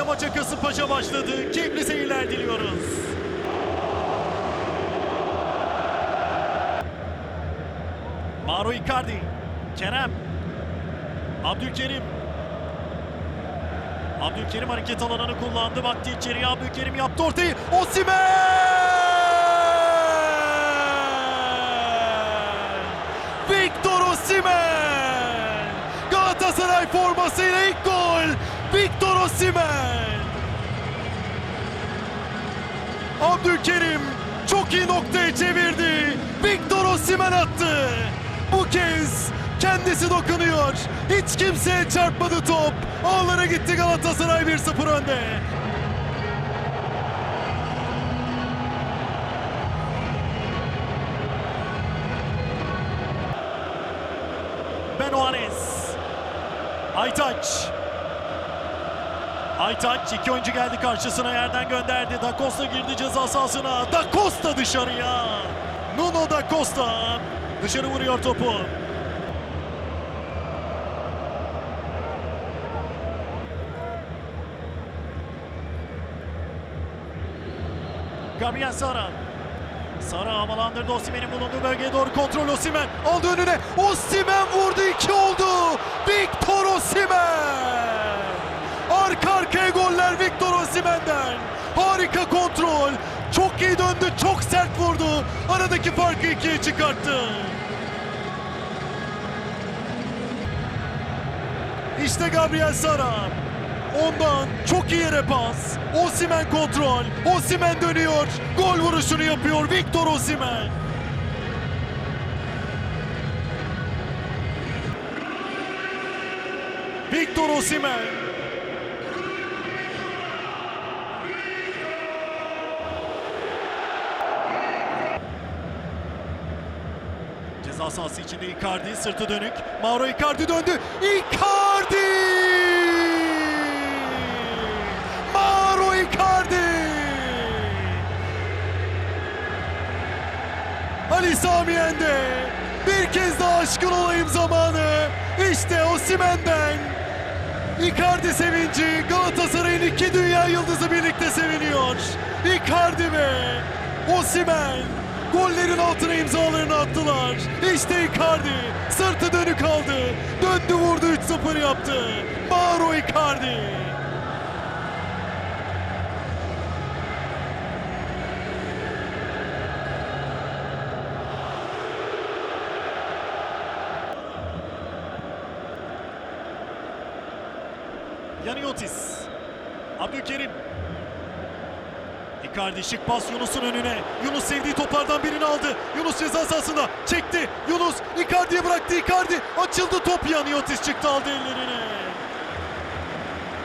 Birlikte maça Kasımpaşa başladı. Keyifli seyirler diliyoruz. Mauro Icardi, Kerem, Abdülkerim. Abdülkerim hareket alanını kullandı. Baktı içeriye Abdülkerim yaptı ortayı. Osimhen! Victor Osimhen! Galatasaray formasıyla ilk gol. Victor Osimhen! Abdülkerim çok iyi noktaya çevirdi. Victor Osimhen attı. Bu kez kendisi dokunuyor. Hiç kimseye çarpmadı top. Ağlara gitti Galatasaray 1-0 önde. Ben Juarez. Aytaç. Aytaç iki oyuncu geldi karşısına yerden gönderdi. Da Costa girdi ceza sahasına. Da Costa dışarıya. Nuno Da Costa dışarı vuruyor topu. Gabriel Sara. Sara havalandırdı Osimhen'in bulunduğu bölgeye doğru kontrol Osimhen aldı önüne. Osimhen vurdu iki oldu. Victor Osimhen. Arka arkaya goller Victor Osimhen'den. Harika kontrol. Çok iyi döndü, çok sert vurdu. Aradaki farkı ikiye çıkarttı. İşte Gabriel Sara. Ondan çok iyi yere pas. Osimhen kontrol. Osimhen dönüyor. Gol vuruşunu yapıyor Victor Osimhen. Victor Osimhen. İçinde Icardi sırtı dönük. Mauro Icardi döndü. Icardi! Mauro Icardi! Ali Sami Yen'de bir kez daha aşkın olayım zamanı. İşte Osimhen'den Icardi sevinci Galatasaray'ın iki dünya yıldızı birlikte seviniyor. Icardi ve Osimhen gollerin altına imzalarını attılar. İşte Icardi sırtı dönük kaldı. Döndü vurdu 3-0 yaptı. Mauro Icardi. Yaniotis. Abdülkerim. Icardi şık pas Yunus'un önüne. Yunus sevdiği toplardan birini aldı. Yunus ceza sahasında çekti. Yunus Icardi'ye bıraktı. Icardi açıldı top Yaniotis çıktı aldı ellerine.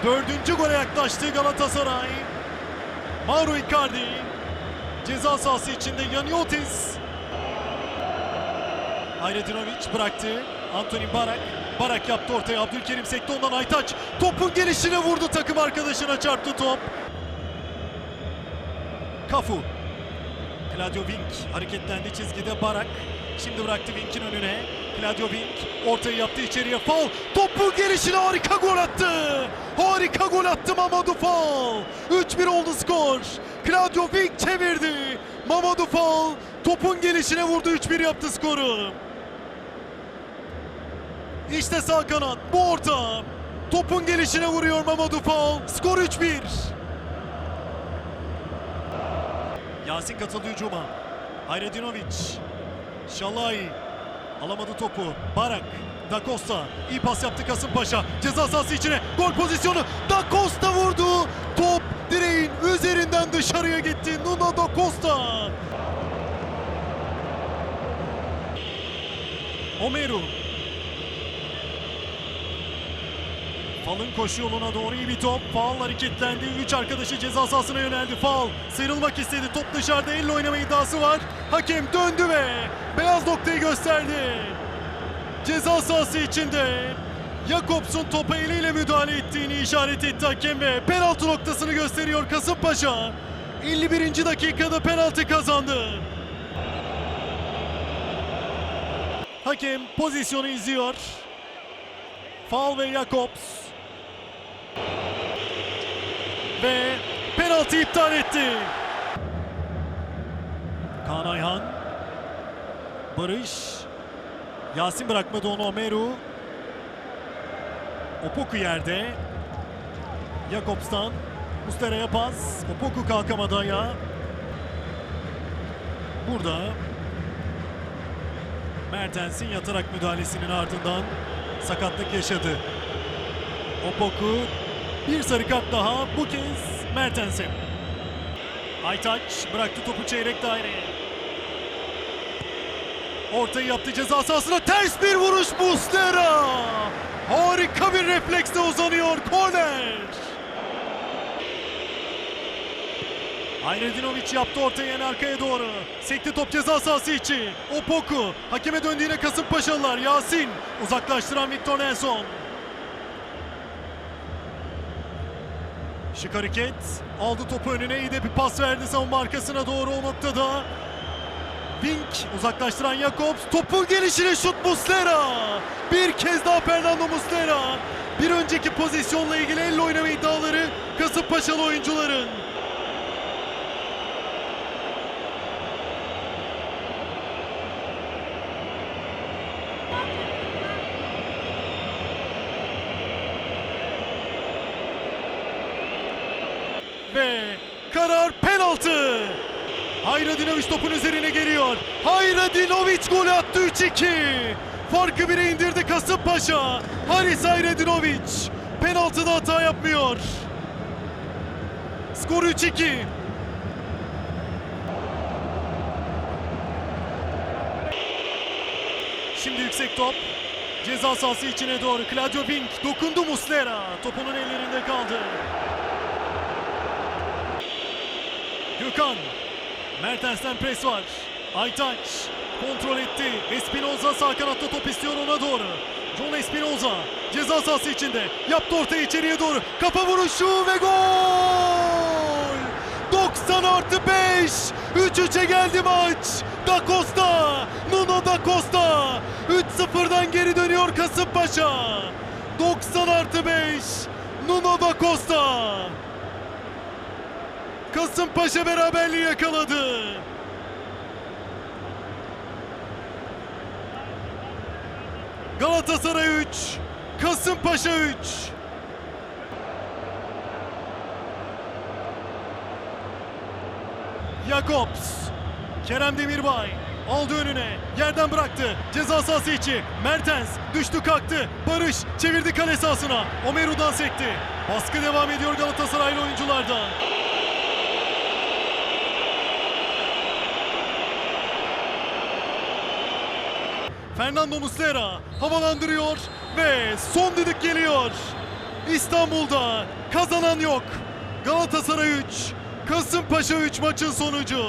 Dördüncü gole yaklaştı Galatasaray. Mauro Icardi. Ceza sahası içinde Yaniotis. Hayretinovic bıraktı. Antonin Barak. Barak yaptı ortaya. Abdülkerim sekti ondan Aytaç. Topun gelişine vurdu takım arkadaşına çarptı top. Kafu. Claudio Wink hareketlendi çizgide Barak. Şimdi bıraktı Wink'in önüne. Claudio Wink ortayı yaptı içeriye. Faul. Topun gelişine harika gol attı. Harika gol attı Mamadou Faul. 3-1 oldu skor. Claudio Wink çevirdi. Mamadou Faul topun gelişine vurdu 3-1 yaptı skoru. İşte sağ kanat bu orta. Topun gelişine vuruyor Mamadou Faul. Skor 3-1. Yasin katıldı hücuma. Hayredinovic. Şalai. Alamadı topu. Barak. Da Costa. iyi pas yaptı Kasımpaşa. Ceza sahası içine. Gol pozisyonu. Da Costa vurdu. Top direğin üzerinden dışarıya gitti. Nuno Da Costa. Omeru. Fal'ın koşu yoluna doğru iyi bir top. Fal hareketlendi. Üç arkadaşı ceza sahasına yöneldi. Fal sıyrılmak istedi. Top dışarıda elle oynama iddiası var. Hakem döndü ve beyaz noktayı gösterdi. Ceza sahası içinde Jakobs'un topa eliyle müdahale ettiğini işaret etti hakem ve penaltı noktasını gösteriyor Kasımpaşa. 51. dakikada penaltı kazandı. Hakem pozisyonu izliyor. Fal ve Jakobs. İptal etti. Kaan Ayhan. Barış. Yasin bırakmadı onu Omeru. Opoku yerde. Jakobs'tan. Mustera'ya pas. Opoku kalkamadı ayağa. Burada Mertens'in yatarak müdahalesinin ardından sakatlık yaşadı. Opoku bir sarı kart daha bu kez Mertens'e. Aytaç bıraktı topu çeyrek daireye. Ortayı yaptı ceza sahasına ters bir vuruş Muslera. Harika bir refleksle uzanıyor korner. Hayredinovic yaptı ortayı en arkaya doğru. Sekti top ceza sahası içi. Opoku. Hakeme döndüğüne Kasımpaşalılar. Yasin. Uzaklaştıran Victor Nelson. Şık hareket. Aldı topu önüne. iyi de bir pas verdi savunma arkasına doğru o noktada. Wink uzaklaştıran Jakobs. Topun gelişine şut Muslera. Bir kez daha Fernando Muslera. Bir önceki pozisyonla ilgili elle oynama iddiaları Kasımpaşalı oyuncuların. Ve karar penaltı. Hayradinovic topun üzerine geliyor. Hayradinovic gol attı 3-2. Farkı 1'e indirdi Kasımpaşa. Haris Hayradinovic penaltıda hata yapmıyor. Skor 3-2. Şimdi yüksek top. Ceza sahası içine doğru. Claudio Wink dokundu Muslera. Topunun ellerinde kaldı. Gökhan. Mertens'ten pres var. Aytaç kontrol etti. Espinoza sağ kanatta top istiyor ona doğru. John Espinoza ceza sahası içinde. Yaptı ortaya içeriye doğru. Kafa vuruşu ve gol! 90 artı 5. 3-3'e geldi maç. Da Costa. Nuno Da Costa. 3-0'dan geri dönüyor Kasımpaşa. 90 artı 5. Nuno Da Costa. Kasımpaşa beraberliği yakaladı. Galatasaray 3, Kasımpaşa 3. Jakobs, Kerem Demirbay aldı önüne, yerden bıraktı. Ceza sahası içi. Mertens düştü kalktı. Barış çevirdi kale sahasına. Omeru'dan sekti. Baskı devam ediyor Galatasaraylı oyunculardan. Fernando Muslera havalandırıyor ve son düdük geliyor. İstanbul'da kazanan yok. Galatasaray 3, Kasımpaşa 3 maçın sonucu.